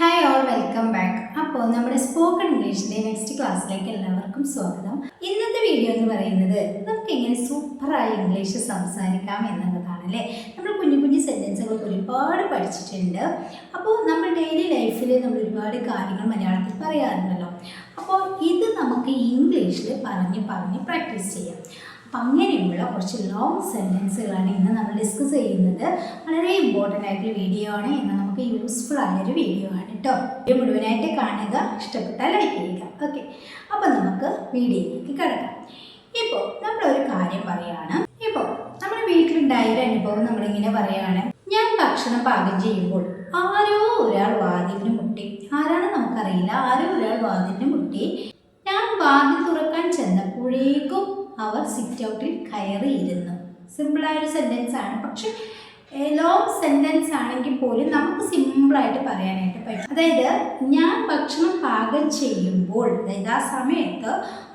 Hi all welcome back അപ്പോൾ നമ്മുടെ spoken ഇംഗ്ലീഷിന്റെ next ക്ലാസ്സിലേക്ക് എല്ലാവർക്കും സ്വാഗതം. ഇന്നത്തെ വീഡിയോ എന്ന് പറയുന്നത് നമുക്ക് എങ്ങനെ സൂപ്പറായി ഇംഗ്ലീഷ് സംസാരിക്കാം എന്നുള്ളതാണ് അല്ലേ നമ്മൾ കുഞ്ഞു കുഞ്ഞു സെന്റൻസുകൾ ഒരുപാട് പഠിച്ചിട്ടുണ്ട്. അപ്പോൾ നമ്മൾ ഡെയിലി ലൈഫിൽ നമ്മൾ ഒരുപാട് കാര്യങ്ങൾ മലയാളത്തിൽ പറയാറുണ്ടല്ലോ. അപ്പോൾ ഇത് നമുക്ക് ഇംഗ്ലീഷിൽ പറഞ്ഞ് പറഞ്ഞ് പ്രാക്ടീസ് ചെയ്യാം. അങ്ങനെയുള്ള കുറച്ച് ലോങ് സെന്റൻസുകളാണ് ഇന്ന് നമ്മൾ ഡിസ്കസ് ചെയ്യുന്നത്. വളരെ ഇമ്പോർട്ടന്റ് ആയിട്ടുള്ള വീഡിയോ ആണ്. ഇന്ന് നമുക്ക് യൂസ്ഫുൾ ആയൊരു വീഡിയോ ആണ് കേട്ടോ വീഡിയോ മുഴുവനായിട്ട് കാണുക ഇഷ്ടപ്പെട്ടാൽ ലൈക്ക് ചെയ്യുക. ഓക്കെ അപ്പോൾ നമുക്ക് വീഡിയോയിലേക്ക് കിടക്കാം. ഇപ്പോൾ നമ്മളൊരു കാര്യം പറയുകയാണ് ഇപ്പോൾ നമ്മുടെ വീട്ടിലുണ്ടായ ഒരു അനുഭവം നമ്മളിങ്ങനെ പറയുകയാണ് ഞാൻ ഭക്ഷണം പാകം ചെയ്യുമ്പോൾ ആരോ ഒരാൾ വാതിലിന് മുട്ടി. ആരാണ് നമുക്കറിയില്ല. ആരോ ഒരാൾ വാതിലിന് മുട്ടി. ഞാൻ വാതിൽ തുറക്കാൻ ചെന്നപ്പോഴേക്കും അവർ സിറ്റ് ഔട്ടിൽ കയറിയിരുന്നു. സിമ്പിളായ ഒരു സെന്റൻസ് ആണ്. പക്ഷെ ലോങ് സെന്റൻസ് ആണെങ്കിൽ പോലും നമുക്ക് സിമ്പിളായിട്ട് പറയാനായിട്ട് പറ്റും. അതായത് ഞാൻ ഭക്ഷണം പാകം ചെയ്യുമ്പോൾ അതായത് ആ സമയത്ത്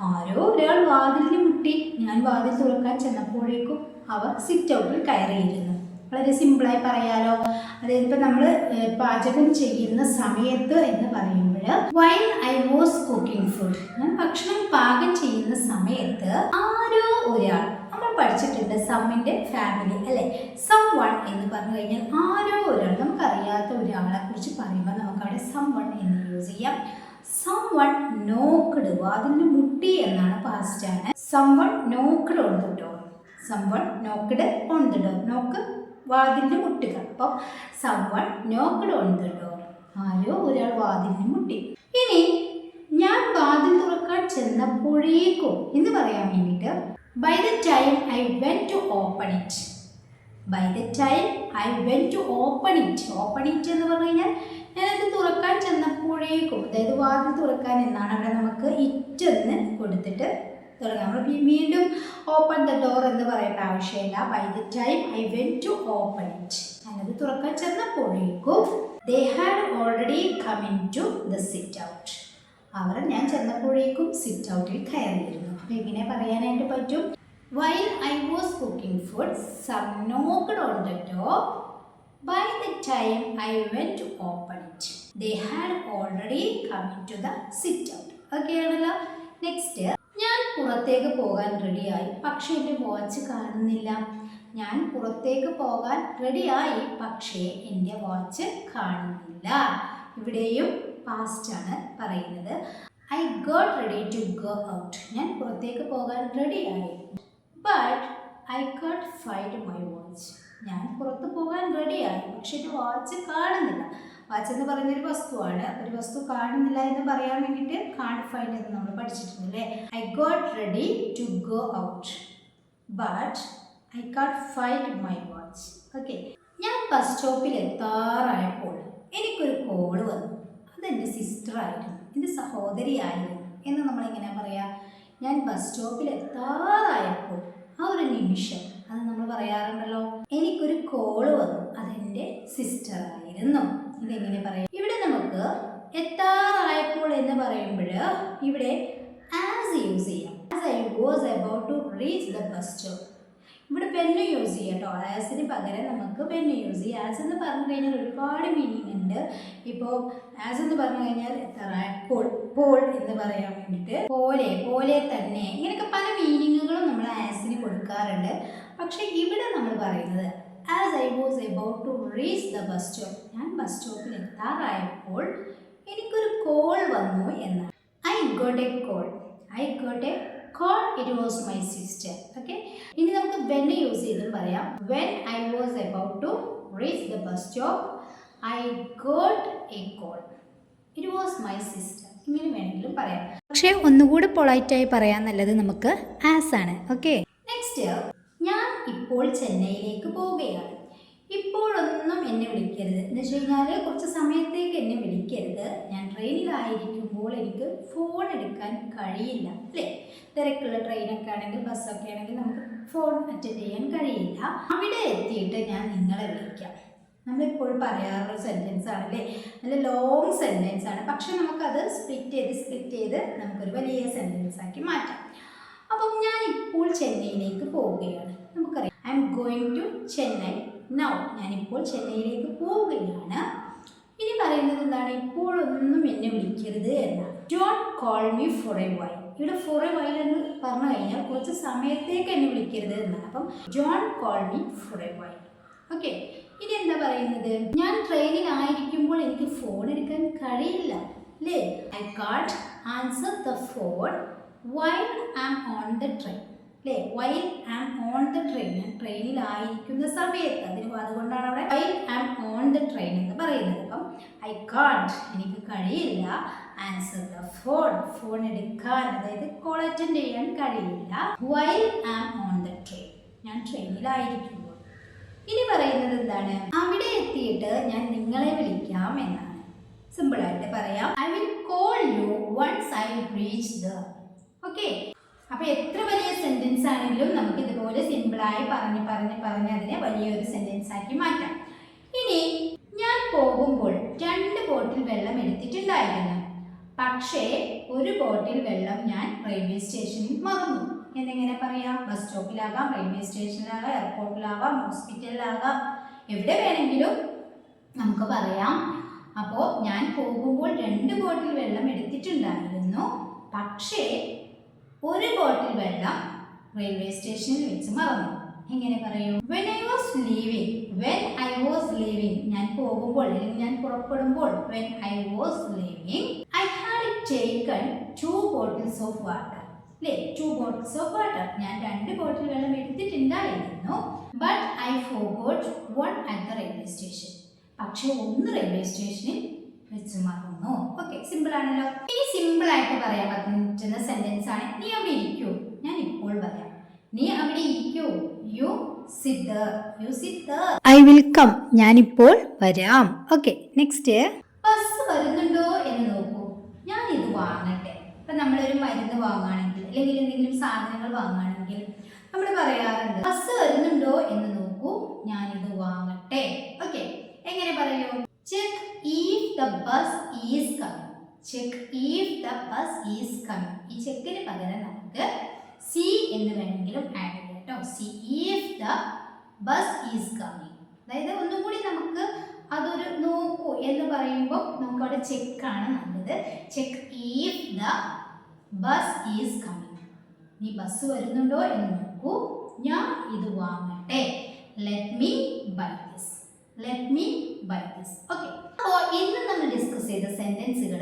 ആരോ ഒരാൾ വാതിലിന് മുട്ടി ഞാൻ വാതിൽ തുറക്കാൻ ചെന്നപ്പോഴേക്കും അവർ സിറ്റ് ഔട്ടിൽ കയറിയിരുന്നു. വളരെ സിമ്പിളായി പറയാലോ. അതായത് ഇപ്പം നമ്മൾ പാചകം ചെയ്യുന്ന സമയത്ത് എന്ന് പറയുമ്പോൾ while I was cooking food ഞാൻ ഭക്ഷണം പാകം ചെയ്യുന്ന സമയത്ത് ആരോ ഒരാൾ നമ്മൾ പഠിച്ചിട്ടുണ്ട് സമ്മിന്റെ ഫാമിലി അല്ലെ? സം വൺ എന്ന് പറഞ്ഞു കഴിഞ്ഞാൽ ആരോ ഒരാൾ. നമുക്കറിയാത്ത ഒരാളെ കുറിച്ച് പറയുമ്പോൾ നമുക്കവിടെ സം വൺ എന്ന് യൂസ് ചെയ്യാം. സം വൺ നോക്കഡ് വാതിലിന് മുട്ടി എന്നാണ് പാസ്റ്റ് ആണ്. Someone knocked on the someone knocked on the knock വാതിലിന് മുട്ടുക അപ്പം someone knocked on the ആരോ ഒരാൾ വാതിലിന് മുട്ടി. ഇനി ഞാൻ വാതിൽ തുറക്കാൻ ചെന്നപ്പോഴേക്കും എന്ന് പറയാൻ വേണ്ടിയിട്ട് by the time I went to open it by the time I went to open it open it എന്ന് പറഞ്ഞു കഴിഞ്ഞാൽ ഞാനത് തുറക്കാൻ ചെന്നപ്പോഴേക്കും അതായത് വാതിൽ തുറക്കാൻ എന്നാണ് അവിടെ നമുക്ക് ഇറ്റ് എന്ന് കൊടുത്തിട്ട് തുടങ്ങാം. നമ്മൾ വീണ്ടും ഓപ്പൺ ദ ഡോർ എന്ന് പറയേണ്ട ആവശ്യമില്ല. By the time I went to open it ഞാനത് തുറക്കാൻ ചെന്നപ്പോഴേക്കും they had already come in to the sit out അവർ ഞാൻ ചെന്നപ്പോഴേക്കും സിറ്റ് ഔട്ടിൽ കയറിയിരുന്നു. അപ്പോൾ എങ്ങനെ പറയാനായിട്ട് പറ്റും? While I was cooking food some knocked on the door by the time I went to open it they had already come in to the sit out okay next ഞാൻ പുറത്തേക്ക് പോകാൻ റെഡിയായി പക്ഷേ എന്റെ വാച്ച് കാണുന്നില്ല. ഞാൻ പുറത്തേക്ക് പോകാൻ റെഡിയായി പക്ഷേ എന്റെ വാച്ച് കാണുന്നില്ല. ഇവിടെയും പാസ്റ്റ് ആണ് പറയുന്നത്. I got ready to go out ഞാൻ പുറത്തേക്ക് പോകാൻ റെഡിയായി but I can't find my watch ഞാൻ പുറത്ത് പോകാൻ റെഡിയായി പക്ഷെ എന്റെ വാച്ച് കാണുന്നില്ല. വാച്ച് എന്ന് പറയുന്നൊരു വസ്തുവാണ്. ഒരു വസ്തു കാണുന്നില്ല എന്ന് പറയാൻ വേണ്ടിയിട്ട് കാണ്ട് ഫൈൻഡ് എന്ന് നമ്മൾ പഠിച്ചിട്ടുണ്ട് അല്ലേ? I got ready to go out but I can't find my watch okay ഞാൻ ബസ് സ്റ്റോപ്പിൽ എത്താറായപ്പോൾ എനിക്കൊരു കോൾ വന്നു. അതെന്റെ സിസ്റ്റർ ആയിരുന്നു. എന്റെ സഹോദരിയായിരുന്നു എന്ന് നമ്മളിങ്ങനെ പറയാം? ഞാൻ ബസ് സ്റ്റോപ്പിൽ എത്താറായപ്പോൾ ആ ഒരു നിമിഷം അത് നമ്മൾ പറയാറുണ്ടല്ലോ എനിക്കൊരു കോൾ വന്നു. അതെന്റെ സിസ്റ്റർ ആയിരുന്നു. ഇതെങ്ങനെ പറയാം? ഇവിടെ നമുക്ക് എത്താറായപ്പോൾ എന്ന് പറയുമ്പോൾ ഇവിടെ ആസ് യൂസ് ചെയ്യാം. As I was about to reach the bus stop ഇവിടെ പെണ്ണ് യൂസ് ചെയ്യാം കേട്ടോ ആസിന് പകരം നമുക്ക് പെണ്ണ് യൂസ് ചെയ്യാം. ആസ് എന്ന് പറഞ്ഞു കഴിഞ്ഞാൽ ഒരുപാട് മീനിങ് ഉണ്ട്. ഇപ്പോൾ ആസ് എന്ന് പറഞ്ഞു കഴിഞ്ഞാൽ എത്ര? പോൾ പോൾ എന്ന് പറയാൻ വേണ്ടിയിട്ട്. പോലെ പോലെ തന്നെ. ഇങ്ങനെയൊക്കെ പല മീനിങ്ങുകളും നമ്മൾ ആസിന് കൊടുക്കാറുണ്ട്. പക്ഷേ ഇവിടെ നമ്മൾ പറയുന്നത് as I was about to reach the bus stop ഞാൻ ബസ് സ്റ്റോപ്പിൽ എത്താറായപ്പോൾ എനിക്കൊരു കോൾ വന്നു എന്നാണ് I got a call I got a call it was my sister okay ഇനി നമുക്ക് വെൻ യൂസ് ചെയ്തും പറയാം. When I was about to reach the bus stop I got a call it was my sister ഇങ്ങനെ വേണമെങ്കിലും പറയാം. പക്ഷേ ഒന്നുകൂടി പൊളൈറ്റായി പറയാൻ നല്ലത് നമുക്ക് ആസ് ആണ്. ഓക്കെ നെക്സ്റ്റ് ഞാൻ ഇപ്പോൾ ചെന്നൈയിലേക്ക് പോവുകയാണ്. വിളിക്കരുത്. എന്ന് വെച്ച് കഴിഞ്ഞാൽ കുറച്ച് സമയത്തേക്ക് എന്നെ വിളിക്കരുത്. ഞാൻ ട്രെയിനിലായിരിക്കുമ്പോൾ എനിക്ക് ഫോൺ എടുക്കാൻ കഴിയില്ല അല്ലേ? തിരക്കുള്ള ട്രെയിനൊക്കെ ആണെങ്കിൽ ബസ്സൊക്കെ ആണെങ്കിൽ നമുക്ക് ഫോൺ അറ്റൻഡ് ചെയ്യാൻ കഴിയില്ല. അവിടെ എത്തിയിട്ട് ഞാൻ നിങ്ങളെ വിളിക്കാം. നമ്മളിപ്പോഴും പറയാറുള്ള സെന്റൻസ് ആണല്ലേ നല്ല ലോങ് സെന്റൻസ് ആണ്. പക്ഷെ നമുക്കത് സ്പ്ലിറ്റ് ചെയ്ത് സ്പ്ലിറ്റ് ചെയ്ത് നമുക്കൊരു വലിയ സെന്റൻസ് ആക്കി മാറ്റാം. അപ്പം ഞാൻ ഇപ്പോൾ ചെന്നൈയിലേക്ക് പോവുകയാണ്. നമുക്കറിയാം. I'm going to Chennai now ഞാനിപ്പോൾ ചെന്നൈയിലേക്ക് പോവുകയാണ്. ഇനി പറയുന്നത് എന്താണ്? ഇപ്പോഴൊന്നും എന്നെ വിളിക്കരുത് എന്നാണ്. Don't call me for a while ഇവിടെ ഫോർ എ വൈൽ എന്ന് പറഞ്ഞു കഴിഞ്ഞാൽ കുറച്ച് സമയത്തേക്ക് എന്നെ വിളിക്കരുത് എന്നാണ്. അപ്പം John call me for a while okay ഇനി എന്താ പറയുന്നത്? ഞാൻ ട്രെയിനിൽ ആയിരിക്കുമ്പോൾ എനിക്ക് ഫോൺ എടുക്കാൻ കഴിയില്ല അല്ലേ? I can't answer the phone while am on the train അല്ലേ while am on the train ഞാൻ ട്രെയിനിലായിരിക്കുന്ന സമയത്ത് അതിന് അതുകൊണ്ടാണ് അവിടെ while am on the train എന്ന് പറയുന്നത്. അപ്പം ഐ കാട്ട് എനിക്ക് കഴിയില്ല. ആൻസർ ദ ഫോൺ ഫോൺ എടുക്കാൻ അതായത് കോൾ അറ്റൻഡ് ചെയ്യാൻ കഴിയില്ല. While am on the train ഞാൻ ട്രെയിനിലായിരിക്കുമ്പോൾ ഇനി പറയുന്നത് എന്താണ്? അവിടെ എത്തിയിട്ട് ഞാൻ നിങ്ങളെ വിളിക്കാം എന്നാണ്. സിമ്പിൾ ആയിട്ട് പറയാം. I will call you once I reach the okay അപ്പൊ എത്ര വലിയ സെന്റൻസ് ആണെങ്കിലും നമുക്ക് ഇതുപോലെ സിമ്പിളായി പറഞ്ഞ് പറഞ്ഞ് പറഞ്ഞ് അതിനെ വലിയൊരു സെന്റൻസ് ആക്കി മാറ്റാം. ഇനി ഞാൻ പോകുമ്പോൾ രണ്ട് ബോട്ടിൽ വെള്ളം എടുത്തിട്ടുണ്ടായിരുന്നു. പക്ഷേ ഒരു ബോട്ടിൽ വെള്ളം ഞാൻ റെയിൽവേ സ്റ്റേഷനിൽ മറന്നു. എന്നിങ്ങനെ പറയാം. ബസ് സ്റ്റോപ്പിലാകാം റെയിൽവേ സ്റ്റേഷനിലാകാം എയർപോർട്ടിലാകാം ഹോസ്പിറ്റലിലാകാം എവിടെ വേണമെങ്കിലും നമുക്ക് പറയാം. അപ്പോൾ ഞാൻ പോകുമ്പോൾ രണ്ട് ബോട്ടിൽ വെള്ളം എടുത്തിട്ടുണ്ടായിരുന്നു. പക്ഷേ ഒരു ബോട്ടിൽ വെള്ളം റെയിൽവേ സ്റ്റേഷനിൽ വെച്ച് മറന്നു. എങ്ങനെ പറയൂ? When I was leaving when I was leaving ഞാൻ പോകുമ്പോൾ അല്ലെങ്കിൽ ഞാൻ പുറപ്പെടുമ്പോൾ when I was leaving I had taken two bottles of water അല്ലേ ടു ബോട്ടിൽസ് ഓഫ് വാട്ടർ ഞാൻ രണ്ട് ബോട്ടിൽ വെള്ളം എടുത്തിട്ടുണ്ടായിരുന്നു. But I forgot one at the railway station പക്ഷെ ഒന്ന് റെയിൽവേ സ്റ്റേഷനിൽ വെച്ച് മറന്നു. ഓക്കെ സിമ്പിൾ ആണല്ലോ. ഇനി സിമ്പിൾ ആയിട്ട് പറയാൻ പറ്റുന്ന സെന്റൻസ് ആണ് നീ അവിടെ ഇരിക്കൂ ഞാൻ ഇപ്പോൾ പറയാം നീ അവിടെ ഇരിക്കൂ. You sit there you sit there I will come ഞാൻ ഇപ്പോൾ വരാം. ഓക്കെ നെക്സ്റ്റ് ബസ് വരുന്നുണ്ടോ എന്ന് നോക്കൂ. ഞാൻ ഇത് വാങ്ങട്ടെ. ഇപ്പൊ നമ്മളൊരു മരുന്ന് വാങ്ങുകയാണെങ്കിൽ അല്ലെങ്കിൽ എന്തെങ്കിലും സാധനങ്ങൾ വാങ്ങുകയാണെങ്കിൽ നമ്മൾ പറയാറുണ്ട് ബസ് വരുന്നുണ്ടോ എന്ന് നോക്കൂ. ഞാൻ ഇത് വാങ്ങട്ടെ. ഓക്കെ എങ്ങനെ പറയൂ? Check if the bus is coming check if the bus is coming ഈ ചെക്കിന് പകരം നമുക്ക് സി എന്ന് വേണമെങ്കിലും ആഡ് ചെയ്യാം കേട്ടോ. See if the bus is coming അതായത് ഒന്നും കൂടി നമുക്ക് അതൊരു നോക്കൂ എന്ന് പറയുമ്പോൾ നമുക്ക് അവിടെ ചെക്കാണ് നല്ലത്. Check if the bus is coming നീ ബസ് വരുന്നുണ്ടോ എന്ന് നോക്കൂ. ഞാൻ ഇത് വാങ്ങട്ടെ. Let me buy this let me buy this okay ഇന്ന് നമ്മൾ ഡിസ്കസ് ചെയ്ത സെന്റൻസുകൾ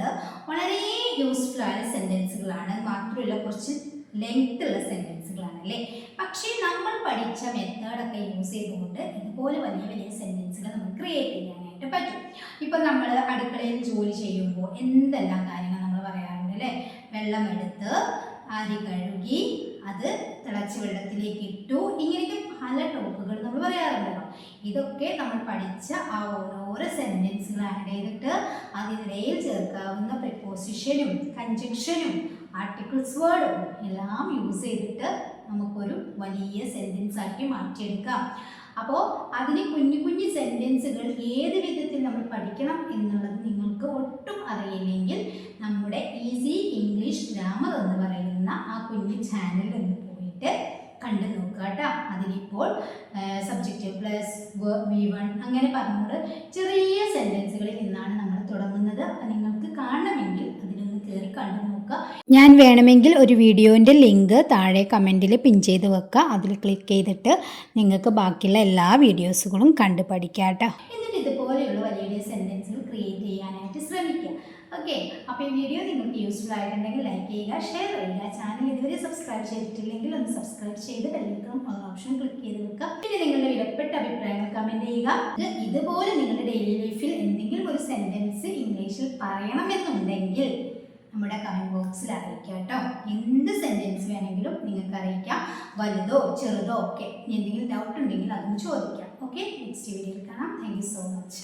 വളരെ യൂസ്ഫുൾ ആയ സെന്റൻസുകളാണ് മാത്രമല്ല കുറച്ച് ലെങ്ത് ഉള്ള സെന്റൻസുകളാണ് അല്ലേ? പക്ഷേ നമ്മൾ പഠിച്ച മെത്തേഡൊക്കെ യൂസ് ചെയ്തുകൊണ്ട് ഇതുപോലെ വലിയ വലിയ സെന്റൻസുകൾ നമുക്ക് ക്രിയേറ്റ് ചെയ്യാനായിട്ട് പറ്റും. ഇപ്പം നമ്മൾ അടുക്കളയിൽ ജോലി ചെയ്യുമ്പോൾ എന്തെല്ലാം കാര്യങ്ങൾ നമ്മൾ പറയാറുണ്ട് അല്ലേ? വെള്ളമെടുത്ത് അരി കഴുകി അത് തിളച്ച വെള്ളത്തിലേക്ക് ഇട്ടു. ഇങ്ങനെയൊക്കെ പല ടോക്കുകൾ നമ്മൾ പറയാറുണ്ടല്ലോ. ഇതൊക്കെ നമ്മൾ പഠിച്ച ആ ഓരോരോ സെന്റൻസുകൾ ആഡ് ചെയ്തിട്ട് അതിനിടയിൽ ചേർക്കാവുന്ന പ്രിപ്പോസിഷനും കഞ്ചക്ഷനും ആർട്ടിക്കിൾസ് വേർഡും എല്ലാം യൂസ് ചെയ്തിട്ട് നമുക്കൊരു വലിയ സെന്റൻസ് ആക്കി മാറ്റിയെടുക്കാം. അപ്പോൾ അതിന് കുഞ്ഞു കുഞ്ഞു സെന്റൻസുകൾ ഏത് വിധത്തിൽ നമ്മൾ പഠിക്കണം എന്നുള്ളത് നിങ്ങൾക്ക് ഒട്ടും അറിയില്ലെങ്കിൽ നമ്മുടെ ഈസി ഇംഗ്ലീഷ് ഗ്രാമർ എന്ന് പറയുന്ന ആ കുഞ്ഞു ചാനലിൽ ഒന്ന് പോയിട്ട് കണ്ടു നോക്കുക കേട്ടോ. അതിനിപ്പോൾ സബ്ജക്റ്റ് പ്ലസ് വി വൺ അങ്ങനെ പറഞ്ഞുകൊണ്ട് ചെറിയ സെന്റൻസുകളിൽ നിന്നാണ് നമ്മൾ തുടങ്ങുന്നത്. അപ്പം നിങ്ങൾക്ക് കാണണമെങ്കിൽ അതിലൊന്ന് കയറി കണ്ടു നോക്കുക. ഞാൻ വേണമെങ്കിൽ ഒരു വീഡിയോന്റെ ലിങ്ക് താഴെ കമന്റിൽ പിൻ ചെയ്ത് വെക്കുക. അതിൽ ക്ലിക്ക് ചെയ്തിട്ട് നിങ്ങൾക്ക് ബാക്കിയുള്ള എല്ലാ വീഡിയോസുകളും കണ്ടു പഠിക്കാം കേട്ടോ. എന്നിട്ട് ഇതുപോലെയുള്ള വലിയ വലിയ സെന്റൻസുകൾ ക്രിയേറ്റ് ചെയ്യാനായിട്ട് ഓക്കെ അപ്പോൾ ഈ വീഡിയോ നിങ്ങൾക്ക് യൂസ്ഫുൾ ആയിട്ടുണ്ടെങ്കിൽ ലൈക്ക് ചെയ്യുക ഷെയർ ചെയ്യുക. ചാനൽ ഇതുവരെ സബ്സ്ക്രൈബ് ചെയ്തിട്ടില്ലെങ്കിൽ ഒന്ന് സബ്സ്ക്രൈബ് ചെയ്ത് ബെല്ലിക്കും ഓപ്ഷൻ ക്ലിക്ക് ചെയ്ത് വെക്കുക. പിന്നെ നിങ്ങളുടെ വിലപ്പെട്ട അഭിപ്രായങ്ങൾ കമന്റ് ചെയ്യുക. ഇത് ഇതുപോലെ നിങ്ങളുടെ ഡെയിലി ലൈഫിൽ എന്തെങ്കിലും ഒരു സെന്റൻസ് ഇംഗ്ലീഷിൽ പറയണമെന്നുണ്ടെങ്കിൽ നമ്മുടെ കമന്റ് ബോക്സിൽ അറിയിക്കാം കേട്ടോ. എന്ത് സെന്റൻസ് വേണമെങ്കിലും നിങ്ങൾക്ക് അറിയിക്കാം. വലുതോ ചെറുതോ ഒക്കെ എന്തെങ്കിലും ഡൗട്ട് ഉണ്ടെങ്കിൽ അതും ചോദിക്കാം. ഓക്കെ നെക്സ്റ്റ് വീഡിയോയിൽ കാണാം. Thank so much